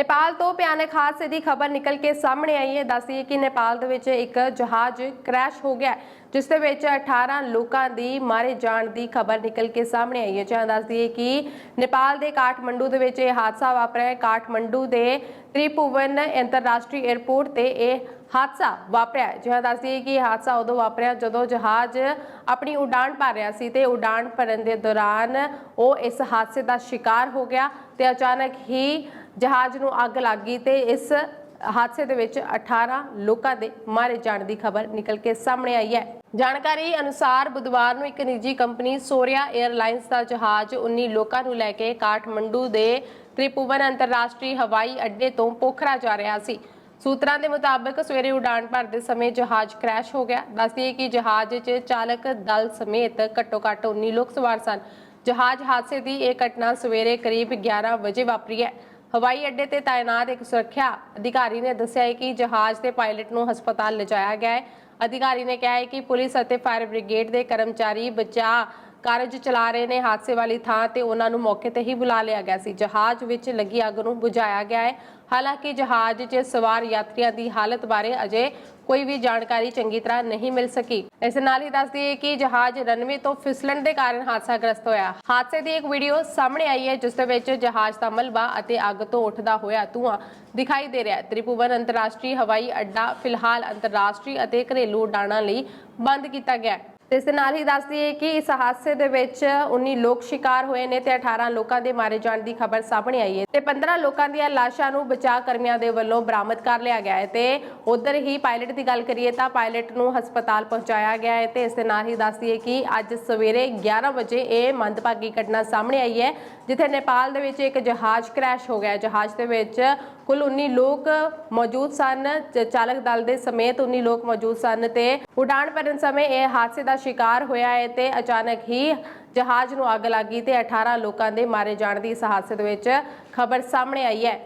ਨੇਪਾਲ ਤੋਂ ਭਿਆਨਕ ਹਾਦਸੇ ਦੀ ਖਬਰ ਨਿਕਲ ਕੇ ਸਾਹਮਣੇ ਆਈ ਹੈ। ਦੱਸਦੀ ਕਿ ਨੇਪਾਲ ਦੇ ਵਿੱਚ ਇੱਕ ਜਹਾਜ਼ ਕ੍ਰੈਸ਼ ਹੋ ਗਿਆ, ਜਿਸ ਦੇ ਵਿੱਚ 18 ਲੋਕਾਂ ਦੀ ਮਾਰੇ ਜਾਣ ਦੀ ਖਬਰ ਨਿਕਲ ਕੇ ਸਾਹਮਣੇ ਆਈ ਹੈ। ਜਾਂ ਦੱਸਦੀਏ ਕਿ ਨੇਪਾਲ ਦੇ ਕਾਠਮੰਡੂ ਦੇ ਵਿੱਚ ਇਹ ਹਾਦਸਾ ਵਾਪਰਿਆ ਕਾਠਮੰਡੂ ਦੇ ਤ੍ਰਿਭੁਵਨ ਅੰਤਰਰਾਸ਼ਟਰੀ 에ਅਰਪੋਰਟ ਤੇ ਇਹ ਹਾਦਸਾ ਵਾਪਰਿਆ ਹੈ। ਦੱਸਦੀ ਦੱਸਦੀਏ ਕਿ ਹਾਦਸਾ ਉਦੋਂ ਵਾਪਰਿਆ ਜਦੋਂ ਜਹਾਜ਼ ਆਪਣੀ ਉਡਾਨ ਭਰ ਰਿਹਾ ਸੀ ਤੇ ਉਡਾਨ ਭਰਨ ਦੇ ਦੌਰਾਨ ਉਹ ਇਸ ਹਾਦਸੇ ਦਾ ਸ਼ਿਕਾਰ ਹੋ ਗਿਆ ਤੇ ਅਚਾਨਕ ਹੀ ਜਹਾਜ਼ ਨੂੰ ਅੱਗ ਲੱਗ ਗਈ ਤੇ ਇਸ ਹਾਦਸੇ ਦੇ ਵਿੱਚ 18 ਲੋਕਾਂ ਦੇ ਮਾਰੇ ਜਾਣ ਦੀ ਖਬਰ ਨਿਕਲ ਕੇ ਸਾਹਮਣੇ ਆਈ ਹੈ। ਜਾਣਕਾਰੀ ਅਨੁਸਾਰ ਬੁੱਧਵਾਰ ਨੂੰ ਇੱਕ ਨਿੱਜੀ ਕੰਪਨੀ ਸੋਰਿਆ 에ਅਰਲਾਈਨਸ ਦਾ ਜਹਾਜ਼ 19 ਲੋਕਾਂ ਨੂੰ ਲੈ ਕੇ ਕਾਠਮੰਡੂ ਦੇ ਤ੍ਰਿਭੁਵਨ ਅੰਤਰਰਾਸ਼ਟਰੀ ਹਵਾਈ ਅੱਡੇ ਤੋਂ ਪੋਖਰਾ ਜਾ ਰਿਹਾ ਸੀ। ਸੂਤਰਾਂ ਦੇ ਮੁਤਾਬਕ ਸਵੇਰੇ ਉਡਾਨ ਭਰਦੇ ਸਮੇਂ ਜਹਾਜ਼ ਕ੍ਰੈਸ਼ ਹੋ ਗਿਆ। ਦੱਸਦੀਏ ਕਿ ਜਹਾਜ਼ 'ਚ ਚਾਲਕ ਦਲ ਸਮੇਤ ਘੱਟੋ-ਘੱਟ 19 ਲੋਕ ਸਵਾਰ ਸਨ। ਜਹਾਜ਼ ਹਾਦਸੇ ਦੀ ਇਹ ਘਟਨਾ ਸਵੇਰੇ ਕਰੀਬ 11 ਵਜੇ ਵਾਪਰੀ ਹੈ। ਹਵਾਈ ਅੱਡੇ ਤੇ ਤਾਇਨਾਤ ਇੱਕ ਸੁਰੱਖਿਆ ਅਧਿਕਾਰੀ ਨੇ ਦੱਸਿਆ ਹੈ ਕਿ ਜਹਾਜ਼ ਦੇ ਪਾਇਲਟ ਨੂੰ ਹਸਪਤਾਲ ਲਿਜਾਇਆ ਗਿਆ ਹੈ। ਅਧਿਕਾਰੀ ਨੇ ਕਿਹਾ ਹੈ ਕਿ ਪੁਲਿਸ ਅਤੇ ਫਾਇਰ ਬ੍ਰਿਗੇਡ ਦੇ ਕਰਮਚਾਰੀ ਬਚਾਅ ਕਾਰਜ ਚਲਾ ਰਹੇ ਨੇ ਹਾਦਸੇ ਵਾਲੀ ਥਾਂ ਤੇ ਉਹਨਾਂ ਨੂੰ ਮੌਕੇ ਤੇ ਹੀ ਬੁਲਾ ਲਿਆ ਗਿਆ ਸੀ। ਜਹਾਜ਼ ਵਿੱਚ ਲੱਗੀ ਅੱਗ ਨੂੰ ਬੁਝਾਇਆ ਗਿਆ ਹੈ। ਹਾਲਾਂਕਿ ਜਹਾਜ਼ 'ਚ ਸਵਾਰ ਯਾਤਰੀਆਂ ਦੀ ਹਾਲਤ ਬਾਰੇ ਅਜੇ ਕੋਈ ਵੀ ਜਾਣਕਾਰੀ ਚੰਗੀ ਤਰ੍ਹਾਂ ਨਹੀਂ ਮਿਲ ਸਕੀ। ਇਸ ਨਾਲ ਹੀ ਦੱਸ ਦਈਏ ਕਿ ਜਹਾਜ਼ ਰਨਵੇ ਤੋਂ ਫਿਸਲਣ ਦੇ ਕਾਰਨ ਹਾਦਸਾਗ੍ਰਸਤ ਹੋਇਆ। ਹਾਦਸੇ ਦੀ ਇੱਕ ਵੀਡੀਓ ਸਾਹਮਣੇ ਆਈ ਹੈ, ਜਿਸ ਦੇ ਵਿੱਚ ਜਹਾਜ਼ ਦਾ ਮਲਬਾ ਅਤੇ ਅੱਗ ਤੋਂ ਉੱਠਦਾ ਹੋਇਆ ਧੂਆਂ ਦਿਖਾਈ ਦੇ ਰਿਹਾ ਹੈ। ਤ੍ਰਿਭੁਵਨ ਅੰਤਰਰਾਸ਼ਟਰੀ ਹਵਾਈ ਅੱਡਾ ਫਿਲਹਾਲ ਅੰਤਰਰਾਸ਼ਟਰੀ ਅਤੇ ਘਰੇਲੂ ਉਡਾਣਾਂ ਲਈ ਬੰਦ ਕੀਤਾ ਗਿਆ ਹੈ। ਤੇ ਇਸ ਦੇ ਨਾਲ ਹੀ ਦੱਸ ਦਈਏ ਕਿ ਇਸ ਹਾਦਸੇ ਦੇ ਵਿੱਚ 19 ਲੋਕ ਸ਼ਿਕਾਰ ਹੋਏ ਨੇ ਤੇ 18 ਲੋਕਾਂ ਦੇ ਮਾਰੇ ਜਾਣ ਦੀ ਖਬਰ ਸਾਹਮਣੇ ਆਈ ਹੈ। ਤੇ 15 ਲੋਕਾਂ ਦੀਆਂ ਲਾਸ਼ਾਂ ਨੂੰ ਬਚਾਅ ਕਰਮੀਆਂ ਦੇ ਵੱਲੋਂ ਬਰਾਮਦ ਕਰ ਲਿਆ ਗਿਆ ਹੈ ਤੇ ਉਧਰ ਹੀ ਪਾਇਲਟ ਦੀ ਗੱਲ ਕਰੀਏ ਤਾਂ ਪਾਇਲਟ ਨੂੰ ਹਸਪਤਾਲ ਪਹੁੰਚਾਇਆ ਗਿਆ ਹੈ ਤੇ ਇਸ ਦੇ ਨਾਲ ਹੀ ਦੱਸ ਦਈਏ ਕਿ ਅੱਜ ਸਵੇਰੇ 11 ਵਜੇ ਇਹ ਮੰਦਭਾਗੀ ਘਟਨਾ ਸਾਹਮਣੇ ਆਈ ਹੈ, ਜਿੱਥੇ ਨੇਪਾਲ ਦੇ ਵਿੱਚ ਇੱਕ ਜਹਾਜ਼ ਕ੍ਰੈਸ਼ ਹੋ ਗਿਆ ਜਹਾਜ਼ ਦੇ ਵਿੱਚ ਕੁੱਲ 19 ਲੋਕ ਮੌਜੂਦ ਸਨ ਚਾਲਕ ਦਲ ਦੇ ਸਮੇਤ 19 ਲੋਕ ਮੌਜੂਦ ਸਨ ਤੇ ਉਡਾਣ ਭਰਨ ਸਮੇਂ ਇਹ ਹਾਦਸੇ ਦਾ ਸ਼ਿਕਾਰ ਹੋਇਆ ਹੈ ਤੇ ਅਚਾਨਕ ਹੀ ਜਹਾਜ਼ ਨੂੰ ਅੱਗ ਲੱਗੀ ਤੇ 18 ਲੋਕਾਂ ਦੇ ਮਾਰੇ ਜਾਣ ਦੀ ਇਸ ਹਾਦਸੇ ਦੇ ਵਿੱਚ ਖਬਰ ਸਾਹਮਣੇ ਆਈ ਹੈ।